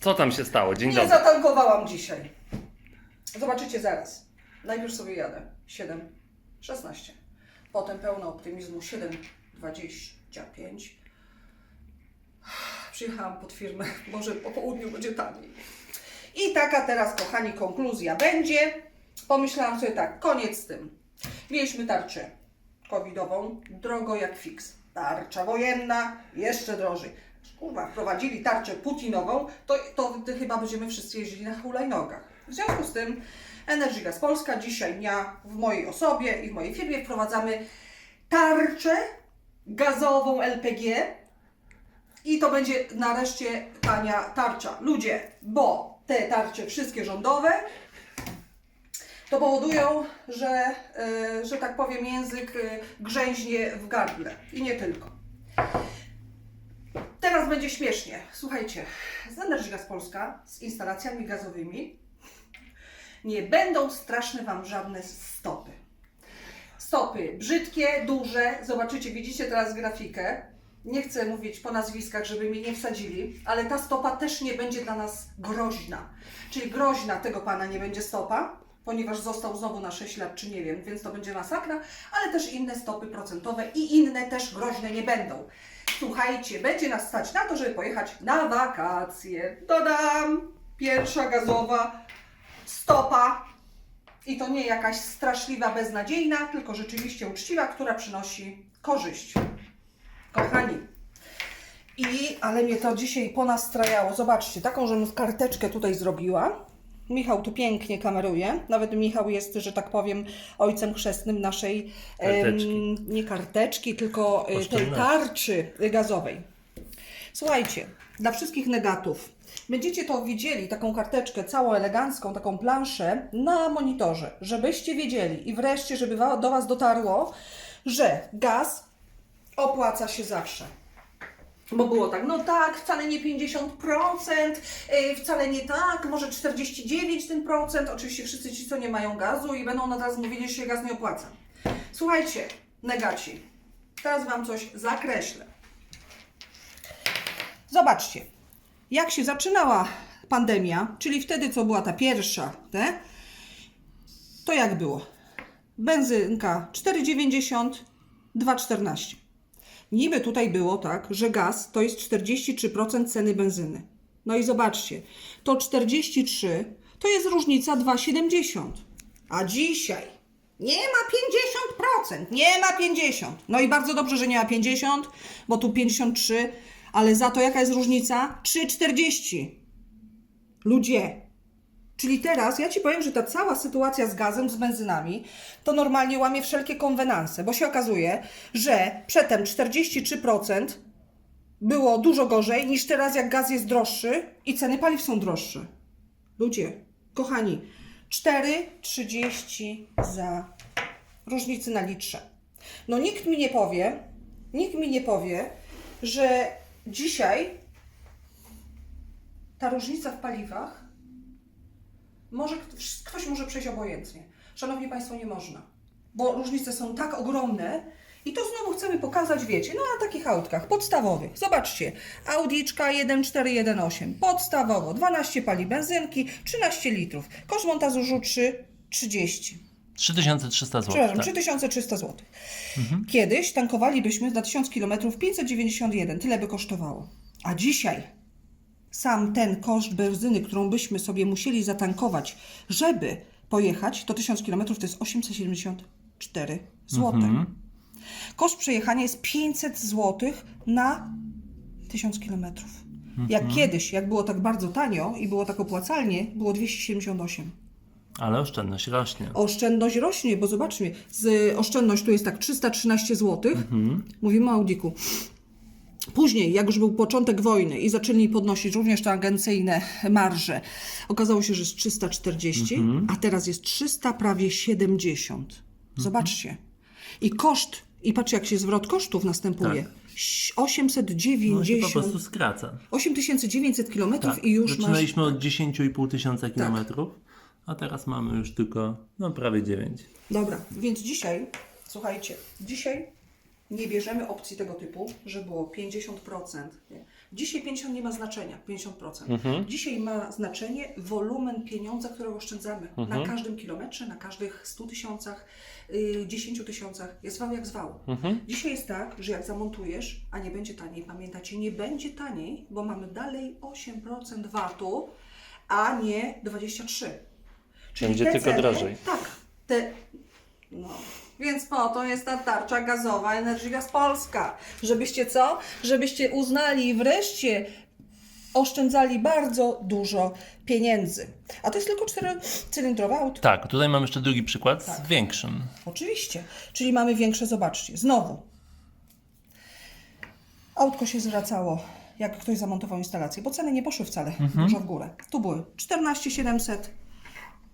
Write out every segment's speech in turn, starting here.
Co tam się stało? Dzień Nie dobry. zatankowałam dzisiaj. Zobaczycie zaraz. Najpierw sobie jadę 7, 16. Potem pełno optymizmu 7, 25. Przyjechałam pod firmę, może po południu będzie taniej. I taka teraz, kochani, konkluzja będzie. Pomyślałam sobie tak, koniec z tym. Mieliśmy tarczę covidową, drogo jak fix. Tarcza wojenna, jeszcze drożej. Kurwa, wprowadzili tarczę putinową, to, to, chyba będziemy wszyscy jeździli na hulajnogach. W związku z tym Energy Gas Polska dzisiaj ja w mojej osobie i w mojej firmie wprowadzamy tarczę gazową LPG i to będzie nareszcie tania tarcza. Ludzie, bo te tarcze wszystkie rządowe to powodują, że, e, że tak powiem, język e, grzęźnie w gardle. I nie tylko. Teraz będzie śmiesznie. Słuchajcie, z Energy Gas Polska, z instalacjami gazowymi, nie będą straszne Wam żadne stopy. Stopy brzydkie, duże. Zobaczycie, widzicie teraz grafikę. Nie chcę mówić po nazwiskach, żeby mnie nie wsadzili, ale ta stopa też nie będzie dla nas groźna. Czyli groźna tego pana nie będzie stopa, ponieważ został znowu na 6 lat, czy nie wiem, więc to będzie masakra, ale też inne stopy procentowe i inne też groźne nie będą. Słuchajcie, będzie nas stać na to, żeby pojechać na wakacje. Dodam, pierwsza gazowa stopa i to nie jakaś straszliwa, beznadziejna, tylko rzeczywiście uczciwa, która przynosi korzyść. Kochani, i, ale mnie to dzisiaj ponastrajało. Zobaczcie, taką, żebym karteczkę tutaj zrobiła. Michał tu pięknie kameruje. Nawet Michał jest, że tak powiem, ojcem chrzestnym naszej Karteczki. em, nie karteczki, tylko e, tej tarczy gazowej. Słuchajcie, dla wszystkich negatów. Będziecie to widzieli, taką karteczkę całą elegancką, taką planszę na monitorze, żebyście wiedzieli i wreszcie, żeby do Was dotarło, że gaz opłaca się zawsze. Bo było tak, no tak, wcale nie 50%, yy, wcale nie tak, może 49 ten procent. Oczywiście wszyscy ci, co nie mają gazu i będą na teraz mówili, że się gaz nie opłaca. Słuchajcie, negaci, teraz Wam coś zakreślę. Zobaczcie, jak się zaczynała pandemia, czyli wtedy, co była ta pierwsza, te, to jak było? Benzynka 4,90, 2,14. Niby tutaj było tak, że gaz to jest 43% ceny benzyny. No i zobaczcie, to 43 to jest różnica 2,70. A dzisiaj nie ma 50%, nie ma 50. No i bardzo dobrze, że nie ma 50, bo tu 53, ale za to jaka jest różnica? 3,40. Ludzie, Czyli teraz ja ci powiem, że ta cała sytuacja z gazem, z benzynami, to normalnie łamie wszelkie konwenanse, bo się okazuje, że przedtem 43% było dużo gorzej niż teraz, jak gaz jest droższy i ceny paliw są droższe. Ludzie, kochani, 4,30 za różnicy na litrze. No nikt mi nie powie, nikt mi nie powie, że dzisiaj ta różnica w paliwach może ktoś, może przejść obojętnie. Szanowni Państwo, nie można. Bo różnice są tak ogromne i to znowu chcemy pokazać, wiecie, no na takich autkach podstawowych. Zobaczcie, Audiczka 1.4.1.8, podstawowo, 12 pali benzynki, 13 litrów. Koszt montażu 3, 30. 3300 zł. Przepraszam, Tak. 3300 zł. Kiedyś tankowalibyśmy za 1000 km 591, tyle by kosztowało. A dzisiaj sam ten koszt benzyny, którą byśmy sobie musieli zatankować, żeby pojechać, to 1000 km to jest 874 zł. Koszt przejechania jest 500 zł na 1000 km. Jak kiedyś, jak było tak bardzo tanio i było tak opłacalnie, było 278. Ale oszczędność rośnie. Oszczędność rośnie, bo zobaczmy, z oszczędność tu jest tak 313 zł. Mówimy o Audiku. Później, jak już był początek wojny i zaczęli podnosić również te agencyjne marże, okazało się, że jest 340, a teraz jest 300, prawie 70. Zobaczcie. I koszt, i patrzcie, jak się zwrot kosztów następuje. Tak. Ś- No się po 890, prostu skraca. 8900 km Tak. i już masz... Zaczynaliśmy od 10,5 tysiąca kilometrów, a teraz mamy już tylko no, prawie 9. Dobra, więc dzisiaj, słuchajcie, dzisiaj nie bierzemy opcji tego typu, że było 50%, nie? Dzisiaj 50 nie ma znaczenia, 50%. Mhm. Dzisiaj ma znaczenie wolumen pieniądza, które oszczędzamy Mhm. na każdym kilometrze, na każdych 100 tysiącach, y, 10 tysiącach. Jest zwał jak zwał. Mhm. Dzisiaj jest tak, że jak zamontujesz, a nie będzie taniej, pamiętacie, nie będzie taniej, bo mamy dalej 8% VAT-u, a nie 23%. Czyli Będzie tylko ceny, drożej. Tak. Te, no. Więc po to jest ta tarcza gazowa Energy Gaz Polska. Żebyście co? Żebyście uznali i wreszcie oszczędzali bardzo dużo pieniędzy. A to jest tylko czterocylindrowe auto. Tak, tutaj mam jeszcze drugi przykład Tak. z większym. Oczywiście. Czyli mamy większe, zobaczcie. Znowu. Autko się zwracało, jak ktoś zamontował instalację, bo ceny nie poszły wcale dużo w górę. Tu były 14 700.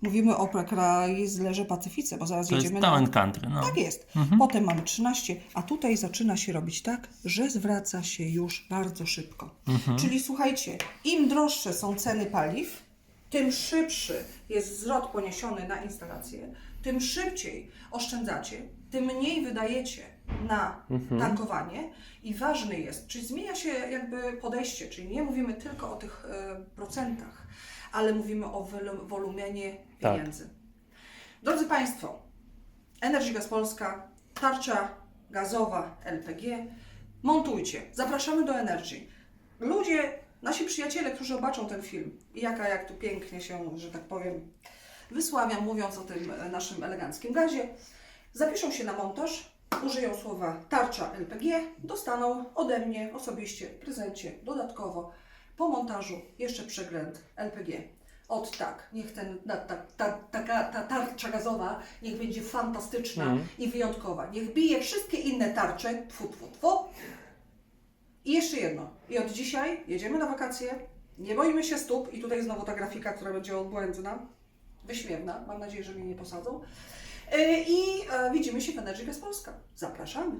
Mówimy o Chryslerze Pacyfice, bo zaraz To jest jedziemy na... and Country. No. Tak jest. Potem mamy 13, a tutaj zaczyna się robić tak, że zwraca się już bardzo szybko. Czyli słuchajcie, im droższe są ceny paliw, tym szybszy jest zwrot poniesiony na instalację, tym szybciej oszczędzacie, tym mniej wydajecie na tankowanie i ważny jest, czyli zmienia się jakby podejście, czyli nie mówimy tylko o tych e, procentach, ale mówimy o wolu- wolumenie Tak. pieniędzy. Drodzy Państwo, Energy Gaz Polska, tarcza gazowa LPG. Montujcie. Zapraszamy do Energy. Ludzie, nasi przyjaciele, którzy zobaczą ten film i jaka jak tu pięknie się, że tak powiem, wysławiam, mówiąc o tym e, naszym eleganckim gazie, zapiszą się na montaż, użyją słowa tarcza LPG, dostaną ode mnie osobiście w prezencie dodatkowo po montażu jeszcze przegląd LPG. Od tak, niech ten, ta, ta, ta, taka, ta tarcza gazowa niech będzie fantastyczna Mhm. i wyjątkowa. Niech bije wszystkie inne tarcze, tfu, tfu, tfu. I jeszcze jedno. I od dzisiaj jedziemy na wakacje, nie boimy się stóp i tutaj znowu ta grafika, która będzie obłędna, wyśmiewna, mam nadzieję, że mnie nie posadzą. Yy, I e, widzimy się w Energy Polska. Zapraszamy.